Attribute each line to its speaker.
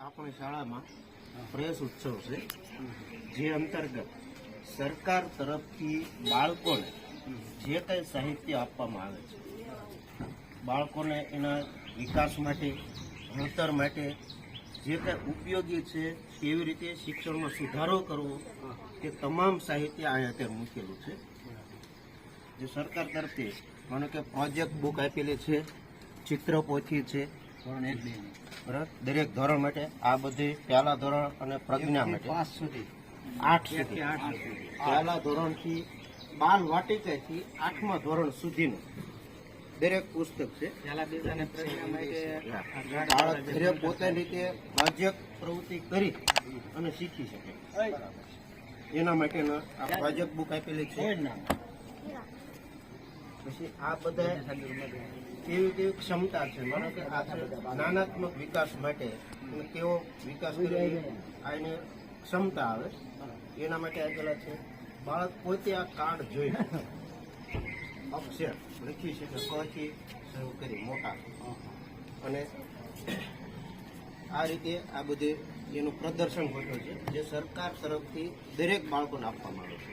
Speaker 1: આપણી શાળામાં પ્રેસ ઉત્સવ છે, જે અંતર્ગત સરકાર તરફથી બાળકોને જે કંઈ સાહિત્ય આપવામાં આવે છે, બાળકોને એના વિકાસ માટે, ભણતર માટે જે કંઈ ઉપયોગી છે, કેવી રીતે શિક્ષણમાં સુધારો કરવો તે તમામ સાહિત્ય અહીંયા અત્યારે મૂકેલું છે. જે સરકાર તરફથી, માનો કે પ્રોજેક્ટ બુક આપેલી છે, ચિત્ર પોથી છે બરાબર? દરેક ધોરણ માટે આ બધી પહેલા ધોરણ અને પ્રજ્ઞા માટે.
Speaker 2: પાંચ સુધી.
Speaker 1: આઠ સુધી. પહેલા ધોરણથી બાલ વાટિકાથી આઠમા ધોરણ સુધીનું દરેક પુસ્તક છે. બાળક પોતાની રીતે પ્રોજેક્ટ પ્રવૃત્તિ કરી અને શીખી શકે. એના માટેના આ પ્રોજેક્ટ બુક આપેલી છે. પછી આ બધા કેવી કેવી ક્ષમતા છે? માનો કે જ્ઞાનાત્મક વિકાસ માટે કેવો વિકાસ આ એને ક્ષમતા આવે, એના માટે આપેલા છે. બાળક પોતે આ કાર્ડ જોઈ અક્ષર લખી શકે પછી શરૂ કરી, મોટા. અને આ રીતે આ બધે એનું પ્રદર્શન હોતું છે, જે સરકાર તરફથી દરેક બાળકોને આપવામાં આવે છે.